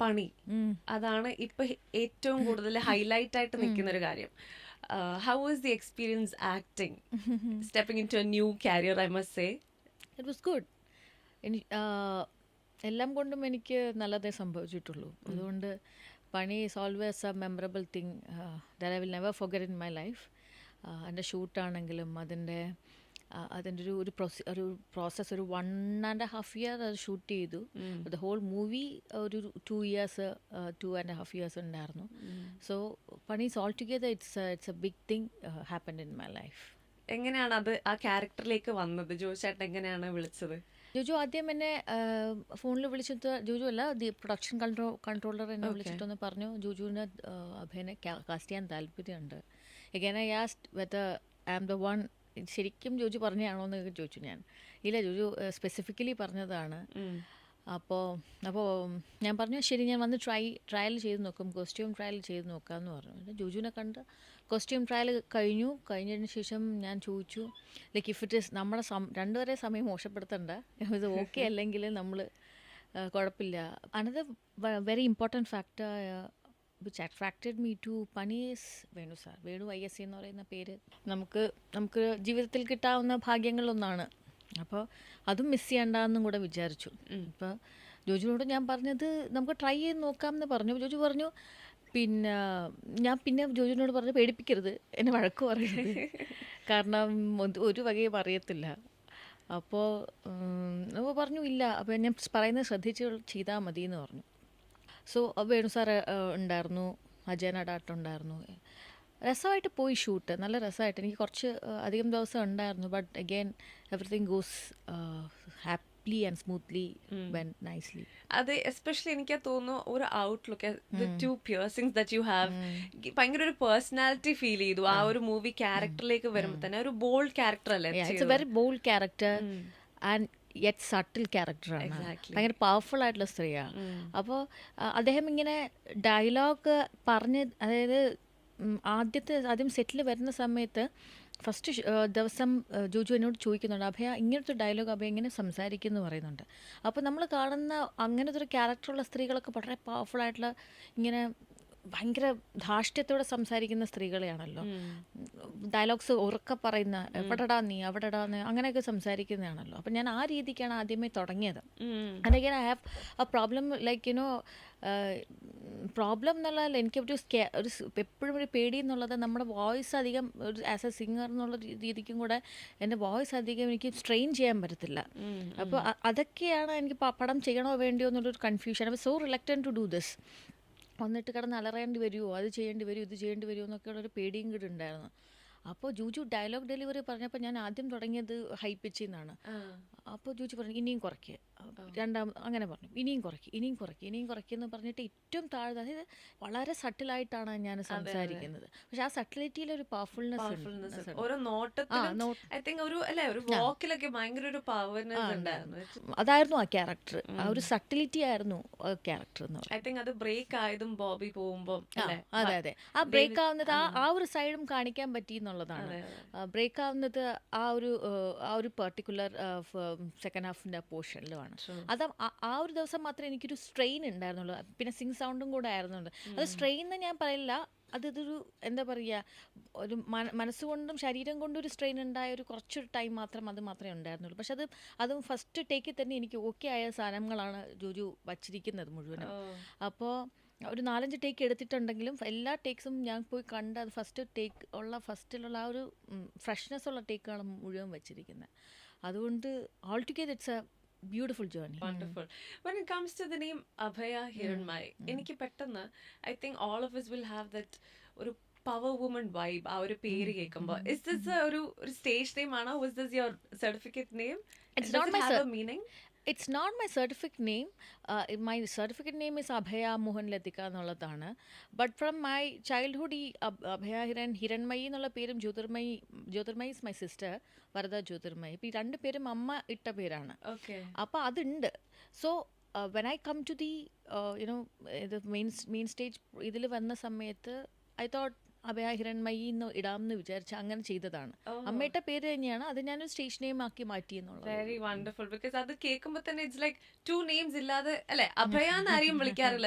പണി. അതാണ് ഇപ്പൊ ഏറ്റവും കൂടുതൽ ഹൈലൈറ്റ് ആയിട്ട് നിൽക്കുന്ന ഒരു കാര്യം. How was the experience acting stepping in to a new career I must say it was good എല്ലാം കൊണ്ടും എനിക്ക് നല്ലതേ സംഭവിച്ചിട്ടുള്ളൂ. അതുകൊണ്ട് Pani is always a memorable thing that I will never forget in my life എന്റെ ഷൂട്ടാണെങ്കിലും അതിന്റെ അതിന്റെ ഒരു ഒരു പ്രൊസി ഒരു പ്രോസസ്സ് ഒരു വൺ ആൻഡ് ഹാഫ് ഇയർ അത് ഷൂട്ട് ചെയ്തു. ദ ഹോൾ മൂവി ഒരു two years two and half years ഉണ്ടായിരുന്നു. So Pani's all together it's it's a big thing happen in my life എങ്ങനെയാണ് അത് ആ ക്യാരക്ടറിലേക്ക് വന്നത്? ജോഷേട്ടൻ എങ്ങനെയാണ് വിളിച്ചത്? ജോജു ആദ്യം എന്നെ ഫോണിൽ വിളിച്ചിട്ട് ജോജു അല്ല ദി പ്രൊഡക്ഷൻ കൺട്രോ കൺട്രോളർ എന്നെ വിളിച്ചിട്ടൊന്ന് പറഞ്ഞു. ജോജുവിന് അഭിനയ കാസ്റ്റ് ചെയ്യാൻ താല്പര്യമുണ്ട്. Again I asked whether I am the one ശരിക്കും ജോജു പറഞ്ഞാണോ എന്ന് ചോദിച്ചു ഞാൻ. ഇല്ല ജോജു സ്പെസിഫിക്കലി പറഞ്ഞതാണ്. അപ്പോൾ അപ്പോൾ ഞാൻ പറഞ്ഞു ശരി ഞാൻ വന്ന് ട്രൈ ട്രയൽ ചെയ്ത് നോക്കും കോസ്റ്റ്യൂം ട്രയൽ ചെയ്ത് നോക്കാമെന്ന് പറഞ്ഞു. പിന്നെ ജോജുവിനെ കണ്ട് കോസ്റ്റ്യൂം ട്രയൽ കഴിഞ്ഞു. കഴിഞ്ഞതിന് ശേഷം ഞാൻ ചോദിച്ചു ലൈക്ക് ഇഫ് ഇറ്റ് ഇസ് നമ്മുടെ സം രണ്ടുപേരെ സമയം മോശപ്പെടുത്തണ്ട. ഇത് ഓക്കെ അല്ലെങ്കിൽ നമ്മൾ കുഴപ്പമില്ല. Another very important factor which attracted me to Pani's Venu sir Venu I S C എന്ന് പറയുന്ന പേര് നമുക്ക് നമുക്ക് ജീവിതത്തിൽ കിട്ടാവുന്ന ഭാഗ്യങ്ങളൊന്നാണ്. അപ്പോൾ അതും മിസ് ചെയ്യണ്ടെന്നും കൂടെ വിചാരിച്ചു. ഇപ്പോൾ ജോജുവിനോട് ഞാൻ പറഞ്ഞത് നമുക്ക് ട്രൈ ചെയ്ത് നോക്കാം എന്ന് പറഞ്ഞു. ജോജു പറഞ്ഞു പിന്നെ ഞാൻ പിന്നെ ജോജുവിനോട് പറഞ്ഞു പേടിപ്പിക്കരുത്. എന്നെ വഴക്ക് പറയരുത്. കാരണം ഒരു വകയും അറിയത്തില്ല. അപ്പോൾ അപ്പോൾ പറഞ്ഞു ഇല്ല. അപ്പോൾ ഞാൻ പറയുന്നത് ശ്രദ്ധിച്ച് ചെയ്താൽ മതി എന്ന് പറഞ്ഞു. സോ വേണു സാറ് ഉണ്ടായിരുന്നു. അജയൻ അഡാട്ട് ഉണ്ടായിരുന്നു. രസമായിട്ട് പോയി ഷൂട്ട്. നല്ല രസമായിട്ട്. എനിക്ക് കുറച്ച് അധികം ദിവസം ഉണ്ടായിരുന്നു. But again everything goes happily and smoothly when nicely അത് എസ്പെഷ്യലി എനിക്ക് തോന്നുന്നു ഒരു outlook the two piercings that you have ഭയങ്കര ഒരു പേഴ്സണാലിറ്റി ഫീൽ ചെയ്തു. ആ ഒരു മൂവി ക്യാരക്ടറിലേക്ക് വരുമ്പോൾ തന്നെ. ഒരു ബോൾഡ് ക്യാരക്ടർ അല്ലേ? It's a very bold character and yet subtle ക്യാരക്ടറാണ്. ഭയങ്കര പവർഫുൾ ആയിട്ടുള്ള സ്ത്രീയാണ്. അപ്പോൾ അദ്ദേഹം ഇങ്ങനെ ഡയലോഗ് പറഞ്ഞ് അതായത് ആദ്യത്തെ ആദ്യം സെറ്റിൽ വരുന്ന സമയത്ത് ഫസ്റ്റ് ദിവസം ജോജു എന്നോട് ചോദിക്കുന്നുണ്ട് അഭയ ഇങ്ങനത്തെ ഡയലോഗ് അഭയ ഇങ്ങനെ സംസാരിക്കുന്നു? പറയുന്നുണ്ട്. അപ്പോൾ നമ്മൾ കാണുന്ന അങ്ങനത്തെ ഒരു ക്യാരക്ടറുള്ള സ്ത്രീകളൊക്കെ വളരെ പവർഫുൾ ആയിട്ടുള്ള ഇങ്ങനെ ഭയങ്കര ധാർഷ്ട്യത്തോടെ സംസാരിക്കുന്ന സ്ത്രീകളെയാണല്ലോ. ഡയലോഗ്സ് ഉറക്ക പറയുന്ന എവിടെടാ നീ? അവിടെടാ നീ? അങ്ങനെയൊക്കെ സംസാരിക്കുന്നതാണല്ലോ. അപ്പം ഞാൻ ആ രീതിക്കാണ് ആദ്യമേ തുടങ്ങിയത്. അല്ലെങ്കിൽ I have a problem like you know problem എന്നുള്ള എനിക്ക് ഒരു സ്കേ ഒരു എപ്പോഴും ഒരു പേടി എന്നുള്ളത് നമ്മുടെ വോയിസ് അധികം ഒരു ആസ് എ സിംഗർ എന്നുള്ള രീതിക്കും കൂടെ എന്റെ വോയിസ് അധികം എനിക്ക് സ്ട്രെയിൻ ചെയ്യാൻ പറ്റത്തില്ല. അപ്പോൾ അതൊക്കെയാണ് എനിക്ക് പടം ചെയ്യണോ വേണ്ടിയോ എന്നുള്ളൊരു കൺഫ്യൂഷൻ അപ്പോൾ so reluctant to do this വന്നിട്ട് കിടന്ന് അലറേണ്ടി വരുമോ അത് ചെയ്യേണ്ടി വരുമോ ഇത് ചെയ്യേണ്ടി വരുമോ എന്നൊക്കെയുള്ളൊരു പേടിയും കൂടി ഉണ്ടായിരുന്നു. അപ്പോൾ ജൂജു ഡയലോഗ് ഡെലിവറി പറഞ്ഞപ്പോൾ ഞാൻ ആദ്യം തുടങ്ങിയത് ഹൈ പിച്ചിൽ നിന്നാണ് അപ്പോൾ ജൂജു പറഞ്ഞു ഇനിയും കുറയ്ക്കുക രണ്ടാം അങ്ങനെ പറഞ്ഞു ഇനിയും കുറയ്ക്കുക ഇനിയും കുറയ്ക്കുക ഇനിയും കുറയ്ക്കുക എന്ന് പറഞ്ഞിട്ട് ഏറ്റവും താഴ്ന്ന അതായത് വളരെ സട്ടിലായിട്ടാണ് ഞാൻ സംസാരിക്കുന്നത്. പക്ഷെ ആ സട്ടിലിറ്റിയിൽ ഒരു പവർഫുൾനെസ് ഓരോ ഒരു അല്ലെ ഒരു വാക്കിലൊക്കെ ഭയങ്കര ഒരു പവർനെസ് ഉണ്ടായിരുന്നു. അതായിരുന്നു ആ ക്യാരക്ടർ. ആ ഒരു സട്ടിലിറ്റി ആയിരുന്നു ക്യാരക്ടർ എന്ന് ഐ തിങ്ക് അത് ബ്രേക്ക് ആയതും ബോബി പോകുമ്പോൾ അതെ അതെ. ആ ബ്രേക്ക് ആവുന്നത് ആ ആ. ഒരു സൈഡും കാണിക്കാൻ പറ്റി എന്നുള്ളതാണ്. ബ്രേക്ക് ആവുന്നത് ആ ഒരു ആ, ഒരു പെർട്ടിക്കുലർ സെക്കൻഡ് ഹാഫിന്റെ പോർഷനിലുമാണ്. അത് ആ- ഒരു ദിവസം മാത്രമേ എനിക്കൊരു സ്ട്രെയിൻ ഉണ്ടായിരുന്നുള്ളൂ. പിന്നെ സിംഗ് സൗണ്ടും കൂടെ ആയിരുന്നുണ്ട്. അത് സ്ട്രെയിൻ എന്ന് ഞാൻ പറയില്ല. അത് ഇതൊരു എന്താ പറയുക ഒരു മന- മനസ്സുകൊണ്ടും ശരീരം കൊണ്ടും ഒരു സ്ട്രെയിൻ ഉണ്ടായ ഒരു കുറച്ചൊരു ടൈം മാത്രം അത് മാത്രമേ ഉണ്ടായിരുന്നുള്ളൂ. പക്ഷെ അത് അതും ഫസ്റ്റ് ടേക്കിൽ തന്നെ എനിക്ക് ഓക്കെ ആയ സാധനങ്ങളാണ് ജോജു വച്ചിരിക്കുന്നത് മുഴുവനും. അപ്പോൾ ഒരു നാലഞ്ച് ടേക്ക് എടുത്തിട്ടുണ്ടെങ്കിലും എല്ലാ ടേക്സും ഞാൻ പോയി കണ്ട് അത് ഫസ്റ്റ് ടേക്ക് ഉള്ള ഫസ്റ്റിലുള്ള ആ ഒരു ഫ്രഷ്നെസ് ഉള്ള ടേക്കാണ് മുഴുവൻ വെച്ചിരിക്കുന്നത് അതുകൊണ്ട് all together it's a beautiful journey wonderful when it comes to the name Abhaya Hiranmayi എനിക്ക് പെട്ടെന്ന് I think all of us will have that ഒരു പവർ വുമൺ വൈബ് ആ ഒരു പേര് കേൾക്കുമ്പോൾ ഇസ് ദിസ് ഒരു ഒരു സ്റ്റേജ് നെയിം ആണോ? Was this your certificate name not have a meaning it's not my certificate name my certificate name is Abhaya Mohan Latika എന്നുള്ളതാണ്. But from my childhood ഈ അഭ- അഭയ ഹിരൺ ഹിരൺമയി എന്നുള്ള പേരും Jyothirmayi Jyothirmayi is my sister Varada Jyothirmayi. ഇപ്പം ഈ രണ്ട് പേരും അമ്മ ഇട്ട പേരാണ്. ഓക്കെ അപ്പോൾ അതുണ്ട്. So when I come to the you know ഇത് മെയിൻ മെയിൻ സ്റ്റേജ് ഇതിൽ വന്ന സമയത്ത് ഐ തോട്ട് അഭയ ഇടാം എന്ന് വിചാരിച്ച് അങ്ങനെ ചെയ്തതാണ്. അമ്മയുടെ പേര് തന്നെയാണ്. അത് ഞാനൊരു സ്റ്റേഷൻ നെയിം ആക്കി മാറ്റി എന്നുള്ളത്. വെരി വണ്ടർഫുൾ ബിക്കോസ് അത് കേൾക്കുമ്പോൾ തന്നെ ഇറ്റ്സ് ലൈക്ക് ടു നെയിംസ് ഇല്ലാതെ അല്ലെ? അഭയ എന്ന് ആരെയും വിളിക്കാറില്ല.